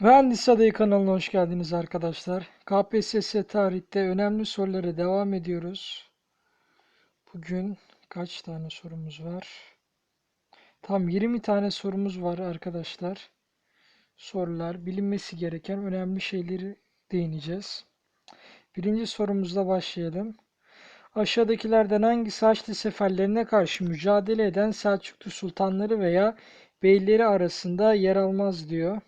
Mühendis Adayı kanalına hoş geldiniz arkadaşlar. KPSS tarihte önemli sorulara devam ediyoruz. Bugün kaç tane sorumuz var? Tam 20 tane sorumuz var arkadaşlar. Sorular, bilinmesi gereken önemli şeyleri değineceğiz. Birinci sorumuzla başlayalım. Aşağıdakilerden hangisi Haçlı seferlerine karşı mücadele eden Selçuklu sultanları veya beyleri arasında yer almaz diyor.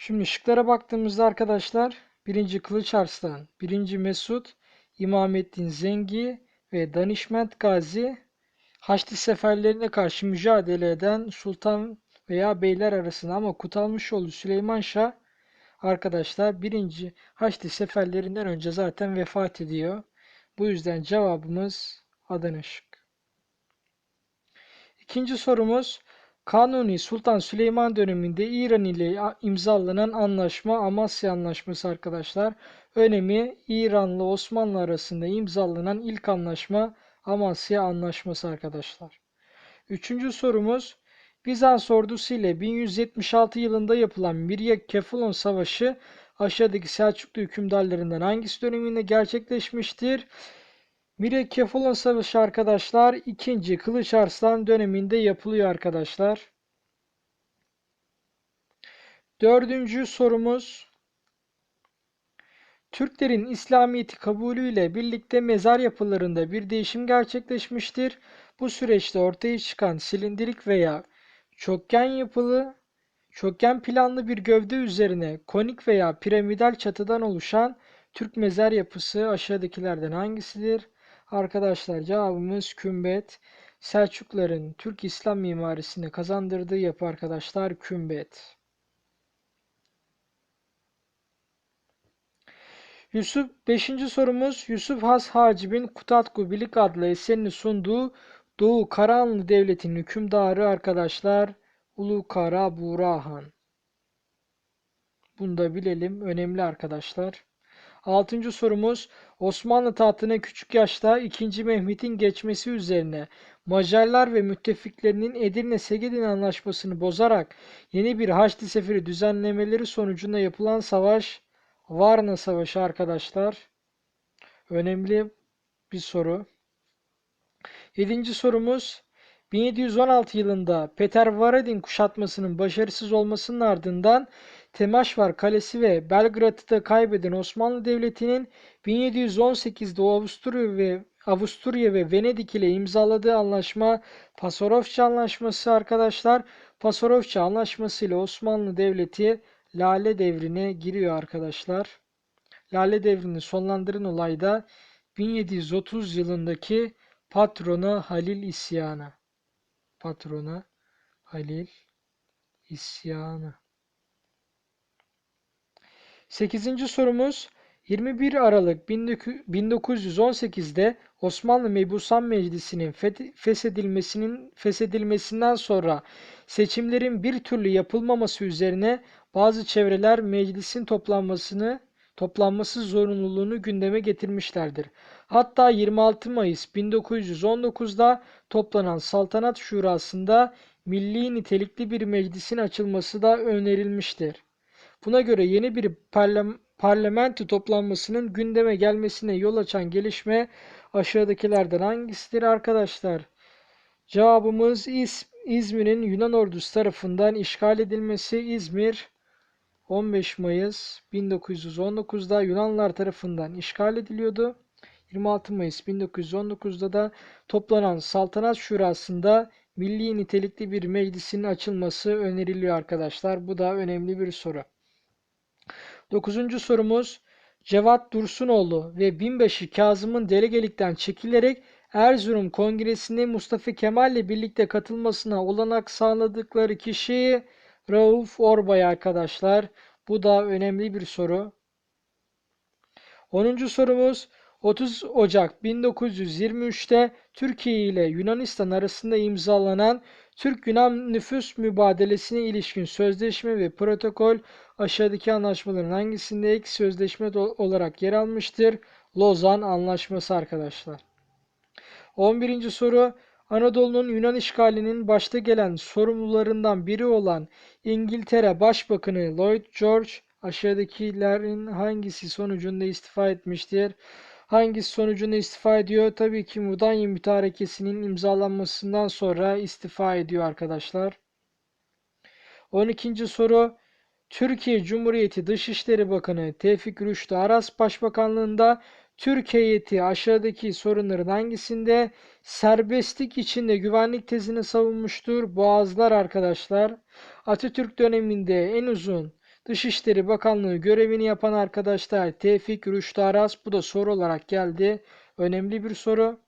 Şimdi şıklara baktığımızda arkadaşlar birinci Kılıç Arslan, birinci Mesut, İmamettin Zengi ve Danişment Gazi Haçlı seferlerine karşı mücadele eden sultan veya beyler arasında ama Kutalmışoğlu Süleyman Şah arkadaşlar birinci Haçlı seferlerinden önce zaten vefat ediyor. Bu yüzden cevabımız Adana şık. İkinci sorumuz Kanuni Sultan Süleyman döneminde İran ile imzalanan anlaşma Amasya Anlaşması arkadaşlar. Önemi İran'la Osmanlı arasında imzalanan ilk anlaşma Amasya Anlaşması arkadaşlar. Üçüncü sorumuz Bizans ordusu ile 1176 yılında yapılan Mirya Kefalon Savaşı aşağıdaki Selçuklu hükümdarlarından hangisi döneminde gerçekleşmiştir? Mirya Kefalon Savaşı arkadaşlar 2. Kılıç Arslan döneminde yapılıyor arkadaşlar. Dördüncü sorumuz Türklerin İslamiyet'i kabulüyle birlikte mezar yapılarında bir değişim gerçekleşmiştir. Bu süreçte ortaya çıkan silindirik veya çokgen yapılı, çokgen planlı bir gövde üzerine konik veya piramidal çatıdan oluşan Türk mezar yapısı aşağıdakilerden hangisidir? Arkadaşlar cevabımız kümbet. Selçukların Türk İslam mimarisini kazandırdığı yapı arkadaşlar kümbet. Yusuf 5. sorumuz Yusuf Has Hacib'in Kutatku Bilik adlı eserini sunduğu Doğu Karahanlı Devleti'nin hükümdarı arkadaşlar Ulu Kara Burahan. Bunu da bilelim. Önemli arkadaşlar. Altıncı sorumuz Osmanlı tahtına küçük yaşta 2. Mehmet'in geçmesi üzerine Macarlar ve müttefiklerinin Edirne Segedin Anlaşması'nı bozarak yeni bir Haçlı Seferi düzenlemeleri sonucunda yapılan savaş Varna Savaşı arkadaşlar. Önemli bir soru. Yedinci sorumuz 1716 yılında Peter Varadin kuşatmasının başarısız olmasının ardından Temaşvar Kalesi ve Belgrad'ı da kaybeden Osmanlı Devleti'nin 1718'de Avusturya ve Avusturya ve Venedik ile imzaladığı anlaşma Pasarofça Anlaşması arkadaşlar. Pasarofça Anlaşması ile Osmanlı Devleti Lale Devri'ne giriyor arkadaşlar. Lale Devri'ni sonlandıran olayda 1730 yılındaki Patrona Halil isyanı. Patrona Halil isyanı. 8. sorumuz 21 Aralık 1918'de Osmanlı Mebusan Meclisi'nin feshedilmesinin feshedilmesinden sonra seçimlerin bir türlü yapılmaması üzerine bazı çevreler meclisin toplanmasını toplanması zorunluluğunu gündeme getirmişlerdir. Hatta 26 Mayıs 1919'da toplanan Saltanat Şurası'nda milli nitelikli bir meclisin açılması da önerilmiştir. Buna göre yeni bir parlam parlamento toplanmasının gündeme gelmesine yol açan gelişme aşağıdakilerden hangisidir arkadaşlar? Cevabımız İz İzmir'in Yunan ordusu tarafından işgal edilmesi İzmir 15 Mayıs 1919'da Yunanlar tarafından işgal ediliyordu. 26 Mayıs 1919'da da toplanan Saltanat Şurası'nda milli nitelikli bir meclisin açılması öneriliyor arkadaşlar. Bu da önemli bir soru. Dokuzuncu sorumuz Cevat Dursunoğlu ve binbaşı Kazım'ın delegelikten çekilerek Erzurum Kongresi'ne Mustafa Kemal ile birlikte katılmasına olanak sağladıkları kişi Rauf Orbay arkadaşlar. Bu da önemli bir soru. 10. sorumuz 30 Ocak 1923'te Türkiye ile Yunanistan arasında imzalanan Türk-Yunan nüfus mübadelesine ilişkin sözleşme ve protokol aşağıdaki anlaşmaların hangisinde ek sözleşme olarak yer almıştır? Lozan Anlaşması arkadaşlar. 11. soru Anadolu'nun Yunan işgalinin başta gelen sorumlularından biri olan İngiltere Başbakanı Lloyd George aşağıdakilerin hangisi sonucunda istifa etmiştir? Hangisi sonucunda istifa ediyor? Tabii ki Mudanya Mütarekesi'nin imzalanmasından sonra istifa ediyor arkadaşlar. 12. soru Türkiye Cumhuriyeti Dışişleri Bakanı Tevfik Rüştü Aras Başbakanlığında Türk heyeti aşağıdaki sorunların hangisinde serbestlik içinde güvenlik tezini savunmuştur? Boğazlar arkadaşlar. Atatürk döneminde en uzun Dışişleri Bakanlığı görevini yapan arkadaşlar Tevfik Rüştü Aras. Bu da soru olarak geldi. Önemli bir soru.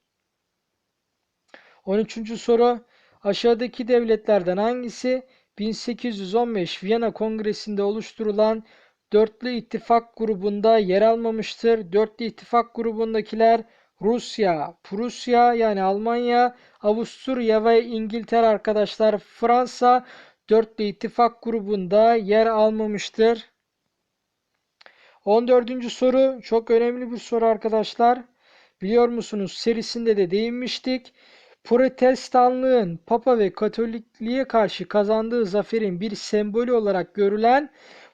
13. soru. Aşağıdaki devletlerden hangisi 1815 Viyana Kongresi'nde oluşturulan Dörtlü İttifak grubunda yer almamıştır. Dörtlü İttifak grubundakiler Rusya, Prusya yani Almanya, Avusturya ve İngiltere arkadaşlar. Fransa Dörtlü İttifak grubunda yer almamıştır. 14. soru çok önemli bir soru arkadaşlar. Biliyor musunuz serisinde de değinmiştik. Protestanlığın Papa ve Katolikliğe karşı kazandığı zaferin bir sembolü olarak görülen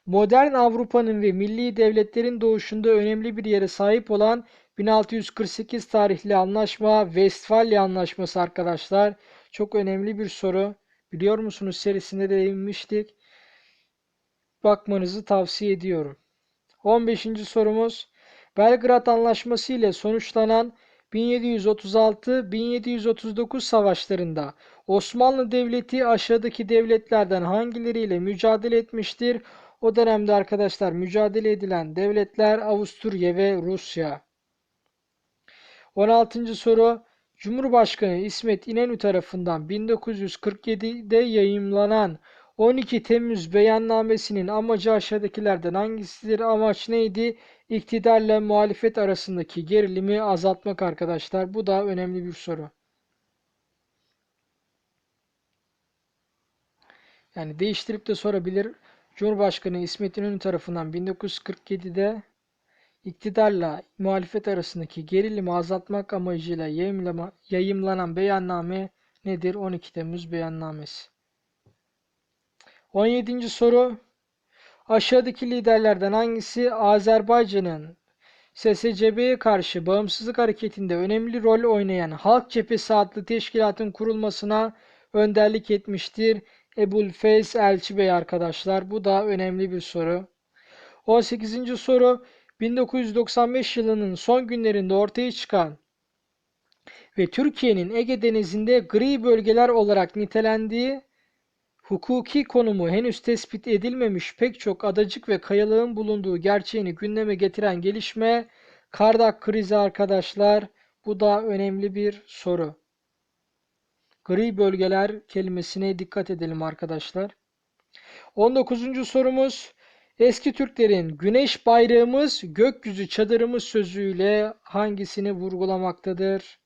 modern Avrupa'nın ve milli devletlerin doğuşunda önemli bir yere sahip olan 1648 tarihli anlaşma Westfalia Anlaşması arkadaşlar. Çok önemli bir soru. Biliyor musunuz serisinde de değinmiştik. Bakmanızı tavsiye ediyorum. 15. sorumuz Belgrad Anlaşması ile sonuçlanan 1736-1739 savaşlarında Osmanlı Devleti aşağıdaki devletlerden hangileriyle mücadele etmiştir? O dönemde arkadaşlar mücadele edilen devletler Avusturya ve Rusya. 16. soru Cumhurbaşkanı İsmet İnönü tarafından 1947'de yayımlanan 12 Temmuz beyannamesinin amacı aşağıdakilerden hangisidir? Amaç neydi? İktidarla muhalefet arasındaki gerilimi azaltmak arkadaşlar. Bu da önemli bir soru. Yani değiştirip de sorabilir. Cumhurbaşkanı İsmet İnönü tarafından 1947'de iktidarla muhalefet arasındaki gerilimi azaltmak amacıyla yayımlanan beyanname nedir? 12 Temmuz beyannamesi. 17. soru Aşağıdaki liderlerden hangisi Azerbaycan'ın SSCB'ye karşı bağımsızlık hareketinde önemli rol oynayan Halk Cephesi adlı teşkilatın kurulmasına önderlik etmiştir? Ebul Feyz Elçi Bey arkadaşlar. Bu da önemli bir soru. 18. soru 1995 yılının son günlerinde ortaya çıkan ve Türkiye'nin Ege Denizi'nde gri bölgeler olarak nitelendiği hukuki konumu henüz tespit edilmemiş pek çok adacık ve kayalığın bulunduğu gerçeğini gündeme getiren gelişme Kardak krizi arkadaşlar. Bu da önemli bir soru. Gri bölgeler kelimesine dikkat edelim arkadaşlar. 19. sorumuz Eski Türklerin güneş bayrağımız, gökyüzü çadırımız sözüyle hangisini vurgulamaktadır?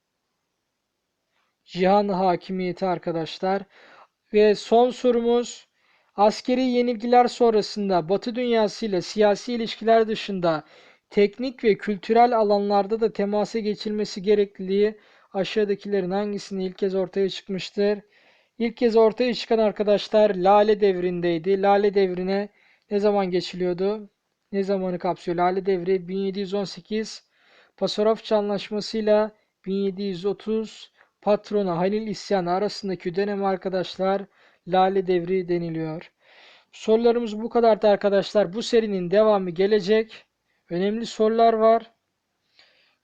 Cihan hakimiyeti arkadaşlar. Ve son sorumuz askeri yenilgiler sonrasında Batı dünyası ile siyasi ilişkiler dışında teknik ve kültürel alanlarda da temasa geçilmesi gerekliliği aşağıdakilerin hangisinde ilk kez ortaya çıkmıştır? İlk kez ortaya çıkan arkadaşlar Lale devrindeydi. Lale devrine ne zaman geçiliyordu? Ne zamanı kapsıyor? Lale devri 1718 Pasarofça Anlaşması'yla 1730 patrona Halil isyanı arasındaki dönem arkadaşlar Lale devri deniliyor. Sorularımız bu kadardı arkadaşlar. Bu serinin devamı gelecek. Önemli sorular var.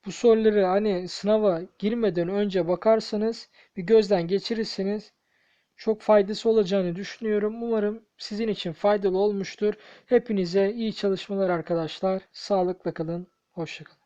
Bu soruları hani sınava girmeden önce bakarsanız bir gözden geçirirsiniz. Çok faydası olacağını düşünüyorum. Umarım sizin için faydalı olmuştur. Hepinize iyi çalışmalar arkadaşlar. Sağlıkla kalın. Hoşçakalın.